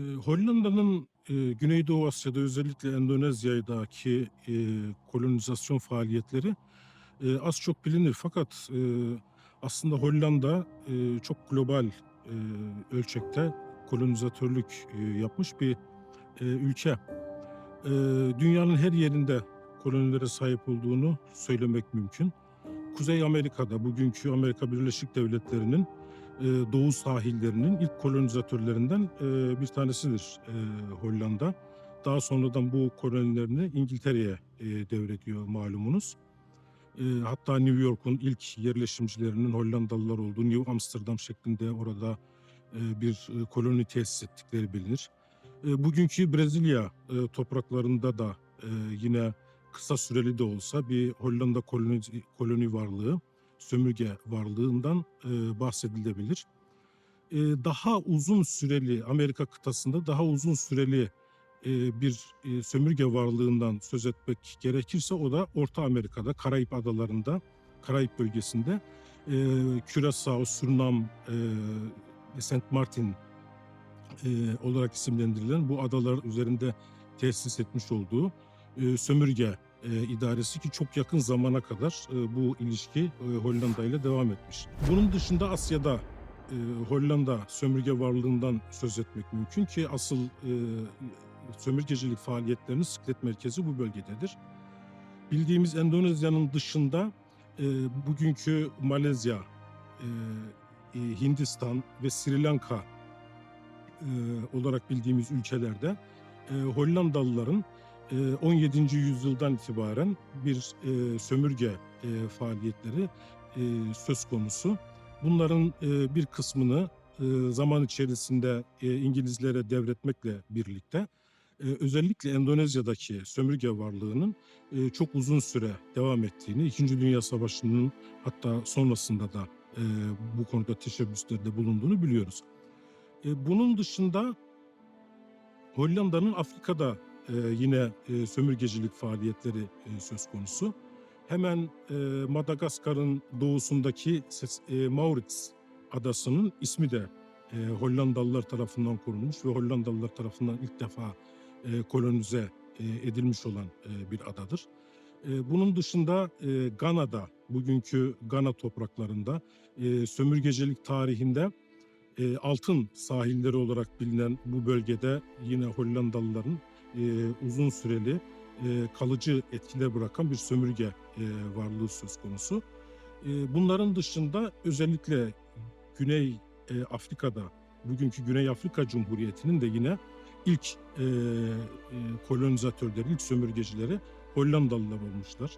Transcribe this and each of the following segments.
Eee, Hollanda'nın, eee, Güneydoğu Asya'da özellikle Endonezya'daki, eee, kolonizasyon faaliyetleri, eee, az çok bilinir fakat, eee, aslında Hollanda, eee, çok global, eee, ölçekte kolonizatörlük, eee, yapmış bir, eee, ülke. Eee, dünyanın her yerinde kolonilere sahip olduğunu söylemek mümkün. Kuzey Amerika'da, bugünkü Amerika Birleşik Devletleri'nin, doğu sahillerinin ilk kolonizatörlerinden, eee, bir tanesidir, eee, Hollanda. Daha sonradan bu kolonilerini İngiltere'ye, devrediyor malumunuz. Hatta New York'un ilk yerleşimcilerinin Hollandalılar olduğu, New Amsterdam şeklinde orada, bir, koloni tesis ettikleri bilinir. Bugünkü Brezilya, topraklarında da, yine kısa süreli de olsa bir Hollanda kolonizi koloni varlığı, sömürge varlığından, eee, bahsedilebilir. Eee, daha uzun süreli, Amerika kıtasında daha uzun süreli, eee, bir, eee, sömürge varlığından söz etmek gerekirse o da Orta Amerika'da, Karayip Adaları'nda, Karayip bölgesinde, eee, Curaçao, Surinam, eee, Saint Martin, eee, olarak isimlendirilen bu adalar üzerinde tesis etmiş olduğu, eee, sömürge, eee, idaresi ki çok yakın zamana kadar, eee, bu ilişki, eee, Hollanda ile devam etmiş. Bunun dışında Asya'da, eee, Hollanda sömürge varlığından söz etmek mümkün ki asıl, eee, sömürgecilik faaliyetlerinin sıklet merkezi bu bölgededir. Bildiğimiz Endonezya'nın dışında, eee, bugünkü Malezya, eee, eee, Hindistan ve Sri Lanka, eee, olarak bildiğimiz ülkelerde, eee, Hollandalıların, 17. yüzyıldan itibaren bir, eee, sömürge, eee, faaliyetleri, söz konusu. Bunların, bir kısmını, zaman içerisinde, İngilizlere devretmekle birlikte, özellikle Endonezya'daki sömürge varlığının, çok uzun süre devam ettiğini, 2. Dünya Savaşı'nın hatta sonrasında da, bu konuda teşebbüslerde bulunduğunu biliyoruz. Bunun dışında Hollanda'nın Afrika'da, eee, yine, eee, sömürgecilik faaliyetleri, eee, söz konusu. Hemen, Madagaskar'ın doğusundaki eee, Maurits adasının ismi de, Hollandalılar tarafından korunmuş ve Hollandalılar tarafından ilk defa, kolonize, edilmiş olan, bir adadır. Bunun dışında, Gana'da, bugünkü Gana topraklarında, sömürgecilik tarihinde, altın sahilleri olarak bilinen bu bölgede yine Hollandalıların, eee, uzun süreli, eee, kalıcı etkiler bırakan bir sömürge, eee, varlığı söz konusu. Eee, bunların dışında özellikle Güney, eee, Afrika'da, bugünkü Güney Afrika Cumhuriyeti'nin de yine ilk, eee, eee, kolonizatörleri, ilk sömürgecileri Hollandalılar olmuşlar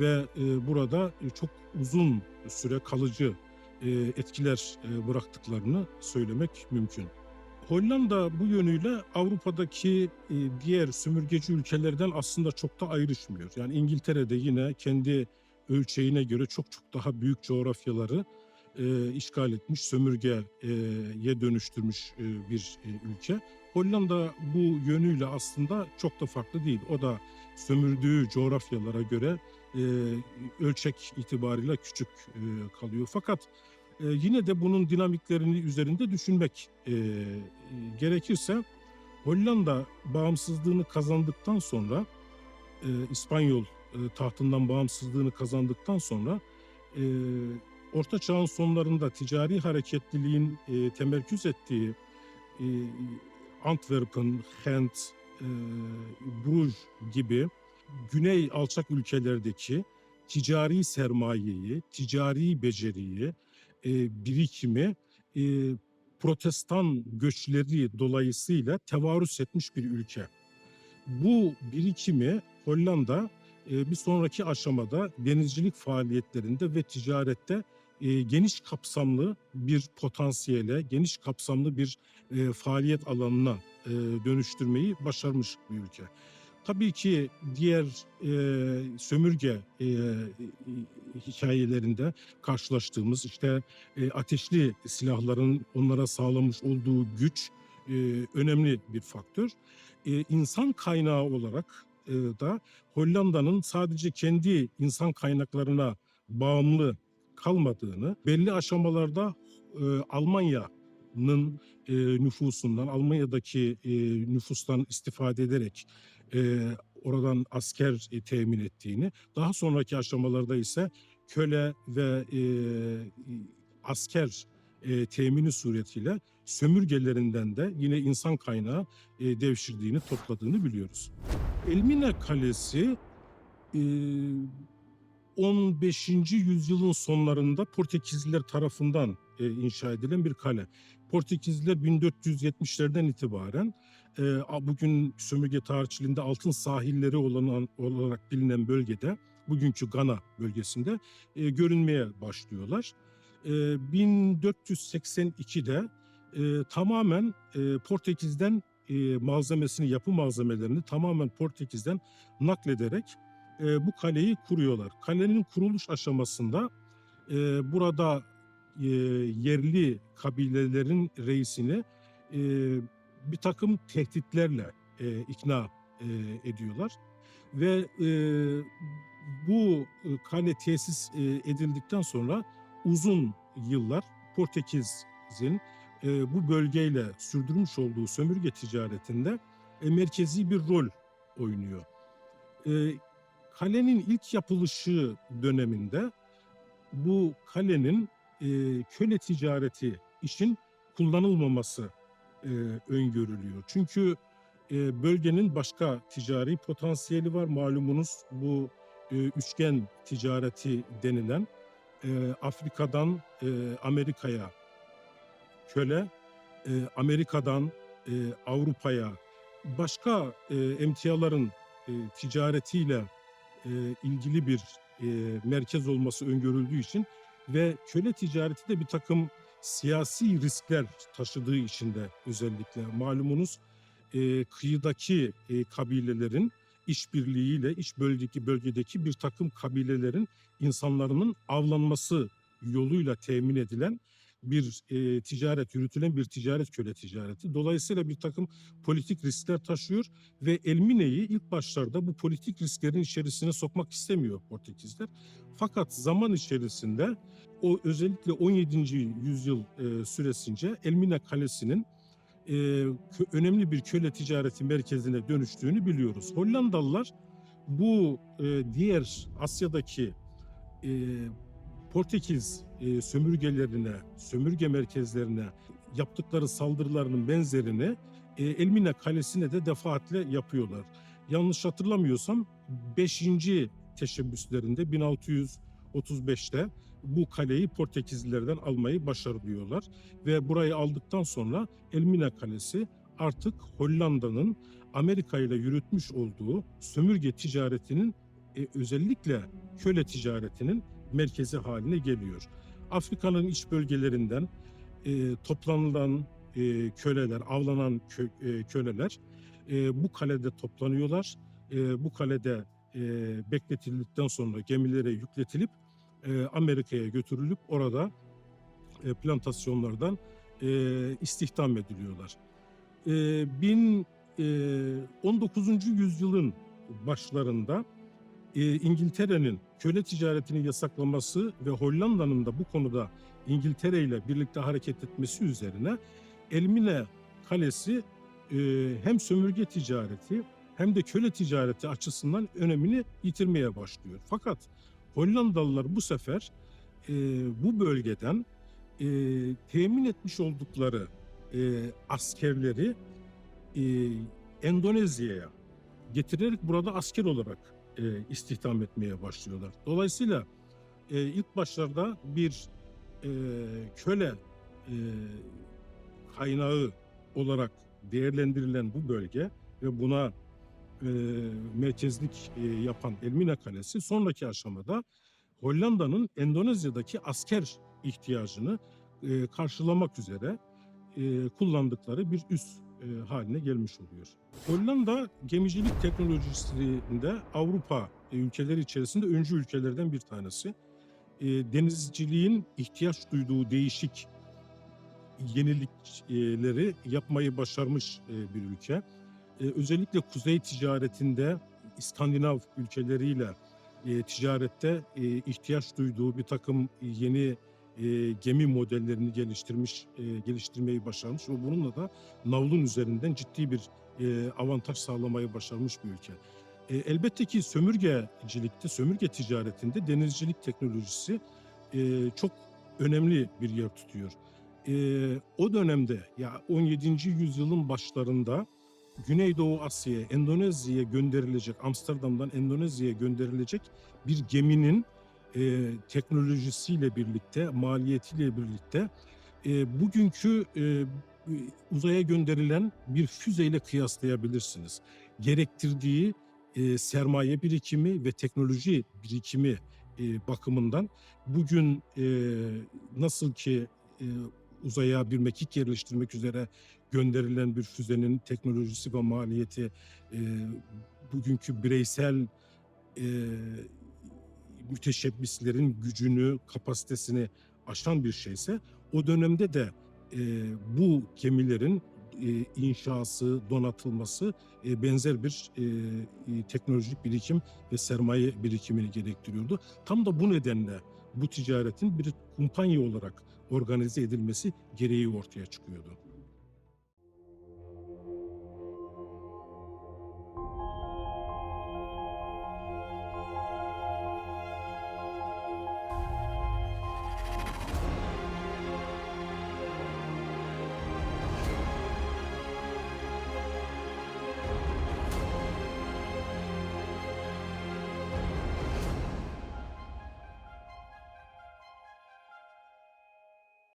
ve, eee, burada, eee, çok uzun süre kalıcı, eee, etkiler, eee, bıraktıklarını söylemek mümkün. Hollanda bu yönüyle Avrupa'daki, eee, diğer sömürgeci ülkelerden aslında çok da ayrışmıyor. Yani İngiltere'de yine kendi ölçeğine göre çok çok daha büyük coğrafyaları, eee, işgal etmiş, sömürgeye dönüştürmüş, eee, bir, ülke. Hollanda bu yönüyle aslında çok da farklı değil. O da sömürdüğü coğrafyalara göre, ölçek itibarıyla küçük, kalıyor. Fakat, eee, yine de bunun dinamiklerini üzerinde düşünmek, eee, gerekirse Hollanda bağımsızlığını kazandıktan sonra, eee, İspanyol, eee, tahtından bağımsızlığını kazandıktan sonra, eee, Orta Çağ'ın sonlarında ticari hareketliliğin, eee, temerküz ettiği, eee, Antwerpen, Gent, eee, Bruges gibi güney alçak ülkelerdeki ticari sermayeyi, ticari beceriyi, eee, birikimi, eee, Protestan göçleri dolayısıyla tevarüs etmiş bir ülke. Bu birikimi Hollanda, eee, bir sonraki aşamada denizcilik faaliyetlerinde ve ticarette, eee, geniş kapsamlı bir potansiyele, geniş kapsamlı bir, eee, faaliyet alanına, eee, dönüştürmeyi başarmış bir ülke. Tabii ki diğer, eee, sömürge, eee, hikâyelerinde karşılaştığımız, işte, eee, ateşli silahların onlara sağlamış olduğu güç, eee, önemli bir faktör. Eee, insan kaynağı olarak, eee, da Hollanda'nın sadece kendi insan kaynaklarına bağımlı kalmadığını, belli aşamalarda, eee, Almanya Almanya'nın e, nüfusundan, Almanya'daki e, nüfustan istifade ederek e, oradan asker e, temin ettiğini, daha sonraki aşamalarda ise köle ve e, asker e, temini suretiyle sömürgelerinden de yine insan kaynağı e, devşirdiğini, topladığını biliyoruz. Elmina Kalesi e, 15. yüzyılın sonlarında Portekizliler tarafından e, inşa edilen bir kale. Portekizliler 1470'lerden itibaren e, bugün sömürge tarihçiliğinde altın sahilleri olan, olarak bilinen bölgede, bugünkü Gana bölgesinde e, görünmeye başlıyorlar. E, 1482'de e, tamamen e, Portekiz'den e, malzemesini, yapı malzemelerini tamamen Portekiz'den naklederek e, bu kaleyi kuruyorlar. Kalenin kuruluş aşamasında e, burada e, yerli kabilelerin reisini e, bir takım tehditlerle e, ikna e, ediyorlar ve e, bu e, kale tesis e, edildikten sonra uzun yıllar Portekiz'in e, bu bölgeyle sürdürmüş olduğu sömürge ticaretinde e, merkezi bir rol oynuyor. E, kalenin ilk yapılışı döneminde bu kalenin e, köle ticareti için kullanılmaması e, öngörülüyor. Çünkü e, bölgenin başka ticari potansiyeli var. Malumunuz bu e, üçgen ticareti denilen e, Afrika'dan e, Amerika'ya köle, e, Amerika'dan e, Avrupa'ya başka e, emtiaların e, ticaretiyle e, ilgili bir e, merkez olması öngörüldüğü için ve köle ticareti de bir takım siyasi riskler taşıdığı için de özellikle malumunuz e, kıyıdaki e, kabilelerin işbirliğiyle iç bölgedeki bölgedeki bir takım kabilelerin insanlarının avlanması yoluyla temin edilen bir e, ticaret, yürütülen bir ticaret köle ticareti. Dolayısıyla bir takım politik riskler taşıyor ve Elmine'yi ilk başlarda bu politik risklerin içerisine sokmak istemiyor Portekizler. Fakat zaman içerisinde o özellikle 17. yüzyıl e, süresince Elmina Kalesi'nin e, önemli bir köle ticareti merkezine dönüştüğünü biliyoruz. Hollandalılar bu e, diğer Asya'daki e, Portekiz e, sömürgelerine, sömürge merkezlerine yaptıkları saldırılarının benzerini e, Elmina Kalesi'ne de defaatle yapıyorlar. Yanlış hatırlamıyorsam 5. teşebbüslerinde 1635'te bu kaleyi Portekizlilerden almayı başarılıyorlar ve burayı aldıktan sonra Elmina Kalesi artık Hollanda'nın Amerika ile yürütmüş olduğu sömürge ticaretinin e, özellikle köle ticaretinin merkezi haline geliyor. Afrika'nın iç bölgelerinden e, toplanılan e, köleler, avlanan kö, e, köleler e, bu kalede toplanıyorlar. E, bu kalede e, bekletildikten sonra gemilere yükletilip e, Amerika'ya götürülüp orada e, plantasyonlardan e, istihdam ediliyorlar. E, bin, e, 19. yüzyılın başlarında e, İngiltere'nin köle ticaretini yasaklaması ve Hollanda'nın da bu konuda İngiltere ile birlikte hareket etmesi üzerine Elmine Kalesi e, hem sömürge ticareti hem de köle ticareti açısından önemini yitirmeye başlıyor. Fakat Hollandalılar bu sefer e, bu bölgeden e, temin etmiş oldukları e, askerleri e, Endonezya'ya getirerek burada asker olarak e, istihdam etmeye başlıyorlar. Dolayısıyla e, ilk başlarda bir e, köle e, kaynağı olarak değerlendirilen bu bölge ve buna e, merkezlik e, yapan Elmina Kalesi sonraki aşamada Hollanda'nın Endonezya'daki asker ihtiyacını e, karşılamak üzere e, kullandıkları bir üs e, haline gelmiş oluyor. Hollanda gemicilik teknolojisinde Avrupa ülkeleri içerisinde öncü ülkelerden bir tanesi. E, denizciliğin ihtiyaç duyduğu değişik yenilikleri yapmayı başarmış e, bir ülke. E, özellikle kuzey ticaretinde İskandinav ülkeleriyle e, ticarette e, ihtiyaç duyduğu bir takım yeni eee, gemi modellerini geliştirmiş, eee, geliştirmeyi başarmış ve bununla da navlun üzerinden ciddi bir, eee, avantaj sağlamayı başarmış bir ülke. Eee, elbette ki sömürgecilikte, sömürge ticaretinde denizcilik teknolojisi, eee, çok önemli bir yer tutuyor. Eee, o dönemde ya 17. yüzyılın başlarında Güneydoğu Asya'ya, Endonezya'ya gönderilecek, Amsterdam'dan Endonezya'ya gönderilecek bir geminin, eee, teknolojisiyle birlikte, maliyetiyle birlikte, eee, bugünkü, eee, uzaya gönderilen bir füzeyle kıyaslayabilirsiniz. Gerektirdiği, eee, sermaye birikimi ve teknoloji birikimi, eee, bakımından bugün, eee, nasıl ki, eee, uzaya bir mekik yerleştirmek üzere gönderilen bir füzenin teknolojisi ve maliyeti, eee, bugünkü bireysel, eee, müteşebbislerin gücünü, kapasitesini aşan bir şeyse, o dönemde de, eee, bu gemilerin, eee, inşası, donatılması, eee, benzer bir, eee, iii, teknolojik birikim ve sermaye birikimini gerektiriyordu. Tam da bu nedenle bu ticaretin bir kumpanya olarak organize edilmesi gereği ortaya çıkıyordu.